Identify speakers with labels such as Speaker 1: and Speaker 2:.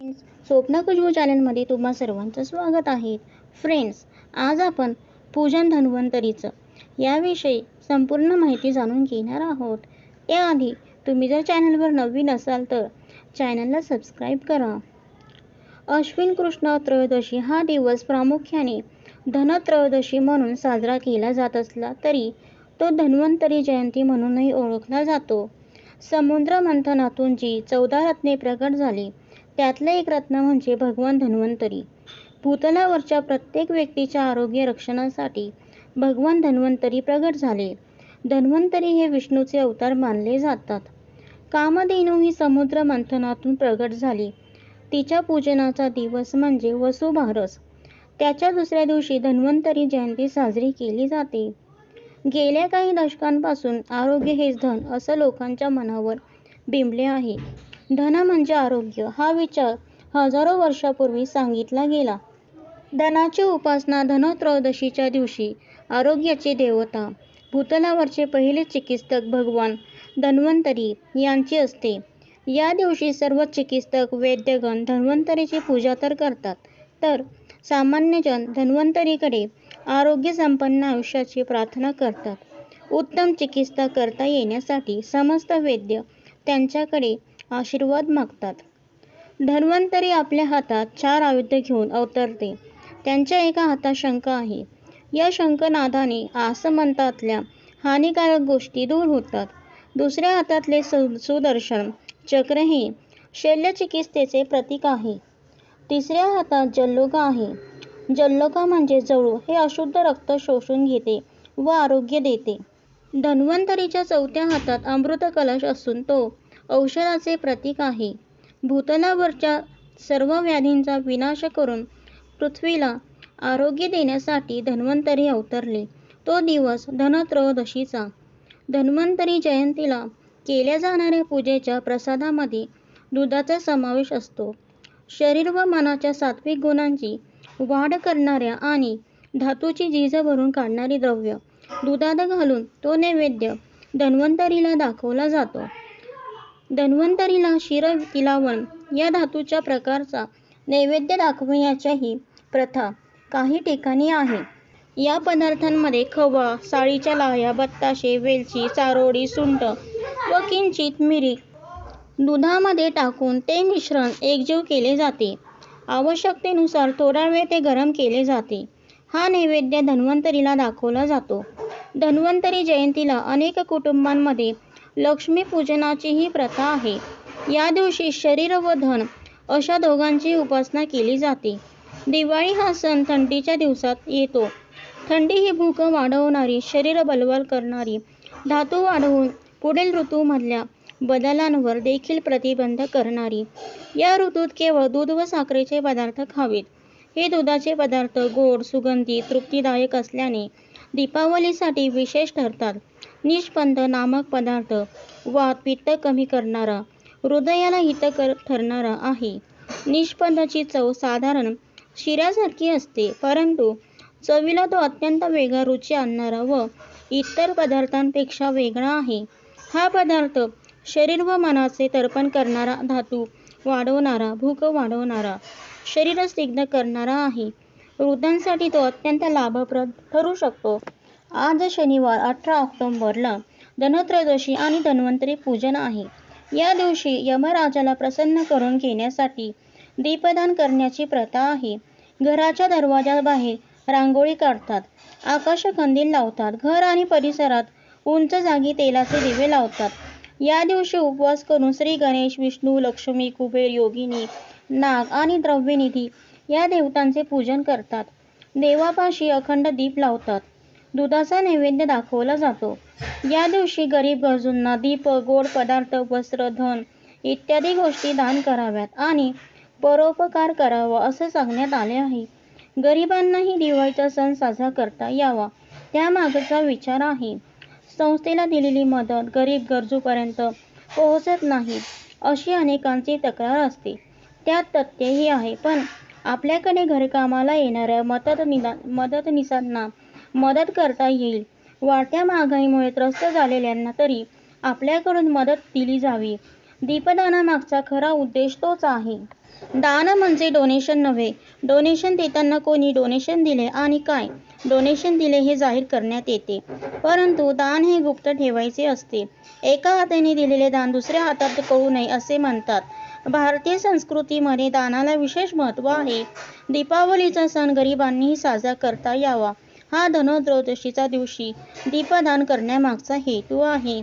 Speaker 1: Friends स्वप्न खुशबू चॅनलमध्ये तुम्हा सर्वांचं स्वागत आहे. फ्रेंड्स आज आपण पूजन धन्वंतरीचं याविषयी संपूर्ण माहिती जाणून घेणार आहोत. त्याआधी तुम्ही जर चॅनलवर नवीन असाल तर चॅनलला सबस्क्राईब करा. अश्विन कृष्ण त्रयोदशी हा दिवस प्रामुख्याने धनत्रयोदशी म्हणून साजरा केला जात असला तरी तो धन्वंतरी जयंती म्हणूनही ओळखला जातो. समुद्र मंथनातून जी चौदा रत्ने प्रकट झाली त्यातलं एक रत्न म्हणजे भगवान धन्वंतरी. भूतलावरच्या प्रत्येक व्यक्तीच्या आरोग्य रक्षणासाठी भगवान धन्वंतरी प्रगट झाले. धन्वंतरी हे विष्णूचे अवतार मानले जातात. कामधेनू ही समुद्र मंथनातून प्रगट झाली. तिच्या पूजनाचा दिवस म्हणजे वसुबारस त्याच्या दुसऱ्या दिवशी धन्वंतरी जयंती साजरी केली जाते. गेल्या काही दशकांपासून आरोग्य हेच धन असं लोकांच्या मनावर बिंबले आहे. धन म्हणजे आरोग्य हा विचार हजारो वर्षापूर्वी सांगितला गेला. धनाची उपासना धनत्रयोदशीच्या दिवशी आरोग्याचे देवता भूतलावरचे पहिले चिकित्सक भगवान धन्वंतरी यांची असते. या दिवशी सर्व चिकित्सक वैद्यगण धन्वंतरीची पूजा तर करतात तर सामान्यजन धन्वंतरीकडे आरोग्य संपन्न आयुष्याची प्रार्थना करतात. उत्तम चिकित्सा करता येण्यासाठी समस्त वैद्य त्यांच्याकडे आशीर्वाद मागतात. धन्वंतरी आपल्या हातात चार आयुध घेऊन अवतरते. त्यांच्या एका हातात शंख आहे. या शंखनादाने आसमंतातल्या हानिकारक गोष्टी दूर होतात. दुसऱ्या हातातले सुदर्शन चक्र हे शल्यचिकित्सेचे प्रतीक आहे. तिसऱ्या हातात जल्लोका आहे. जल्लोका म्हणजे जळू हे अशुद्ध रक्त शोषून घेते व आरोग्य देते. धन्वंतरीच्या चौथ्या हातात अमृत कलश असून तो औषधाचे प्रतीक आहे. भूतलावरच्या सर्व व्याधींचा विनाश करून पृथ्वीला आरोग्य देण्यासाठी धन्वंतरी अवतरले. तो दिवस धनत्रयोदशीचा. धन्वंतरी जयंतीला केल्या जाणाऱ्या पूजेच्या प्रसादामध्ये दुधाचा समावेश असतो. शरीर व मनाच्या सात्विक गुणांची वाढ करणाऱ्या आणि धातूची झीज भरून काढणारी द्रव्य दुधात घालून तो नैवेद्य धन्वंतरीला दाखवला जातो. धन्वंतरीला शिर तिलावण या धातूच्या प्रकारचा नैवेद्य दाखवण्याच्याही प्रथा काही ठिकाणी आहे. या पदार्थांमध्ये खवा साळीच्या लाह्या बत्ताशे वेलची चारोळी सुंट व किंचित मिरी दुधामध्ये टाकून ते मिश्रण एकजीव केले जाते. आवश्यकतेनुसार थोडा वेळ ते गरम केले जाते. हा नैवेद्य धन्वंतरीला दाखवला जातो. धन्वंतरी जयंतीला अनेक कुटुंबांमध्ये लक्ष्मीपूजनाचीही प्रथा आहे. या दिवशी शरीर व धन अशा दोघांची उपासना केली जाते. दिवाळी हा सण थंडीच्या दिवसात येतो. थंडी ही भूक वाढवणारी शरीर बलवान करणारी धातू वाढवून पुढील ऋतूमधल्या बदलांवर देखील प्रतिबंध करणारी. या ऋतूत केवळ दूध व साखरेचे पदार्थ खावेत. हे दुधाचे पदार्थ गोड सुगंधी तृप्तीदायक असल्याने दीपावलीसाठी विशेष ठरतात. निष्पंद नामक पदार्थ वात पित्त कमी करणारा हृदयाला हितकर ठरणारा आहे. निष्पंदाची चव साधारण शिऱ्यासारखी असते परंतु चवीला तो अत्यंत वेगळा रुची आणणारा व इतर पदार्थांपेक्षा वेगळा आहे. हा पदार्थ शरीर व मनाचे तर्पण करणारा धातू वाढवणारा भूक वाढवणारा शरीर स्निग्ध करणारा आहे. वृद्धांसाठी तो अत्यंत लाभप्रद ठरू शकतो. आज शनिवार अठरा ऑक्टोंबरला धनत्रयोदशी आणि धन्वंतरी पूजन आहे. या दिवशी यमराजाला प्रसन्न करून घेण्यासाठी दीपदान करण्याची प्रथा आहे. घराच्या दरवाजाबाहेर रांगोळी काढतात आकाशकंदील लावतात घर आणि परिसरात उंच जागी तेलाचे दिवे लावतात. या दिवशी उपवास करून श्री गणेश विष्णू लक्ष्मी कुबेर योगिनी नाग आणि द्रव्यनिधी या देवतांचे पूजन करतात. देवापाशी अखंड दीप लावतात. दुधाचा नैवेद्य दाखवला जातो. या दिवशी गरीब गरजूंना दीप गोड पदार्थ वस्त्र धन इत्यादी गोष्टी दान कराव्यात आणि परोपकार करावा असे सांगण्यात आले आहे. गरिबांनाही दिवाळीचा सण साजरा करता यावा त्यामागचा विचार आहे. संस्थेला दिलेली मदत गरीब गरजूपर्यंत पोहोचत नाही अशी अनेकांची तक्रार असते. त्यात तथ्यही आहे पण आपल्याकडे घरकामाला येणाऱ्या मदत निदा मदतनिसांना मदत करता येईल. वाढत्या महागाईमुळे त्रस्त झालेल्यांना तरी आपल्याकडून मदत दिली जावी. दीपदानामागचा खरा उद्देश तोच आहे. दान म्हणजे डोनेशन नव्हे. डोनेशन देताना कोणी डोनेशन दिले आणि काय? डोनेशन दिले हे जाहीर करण्यात येते. परंतु दान हे गुप्त ठेवायचे असते. एका हाताने दिलेले दान दुसऱ्या हातात कळू नये असे म्हणतात. भारतीय संस्कृतीमध्ये दानाला विशेष महत्त्व आहे. दीपावलीचा सण गरिबांनीही साजरा करता यावा. हा धनत्रयोदशीच्या दिवशी दीपदान करण्यामागचा हेतू आहे.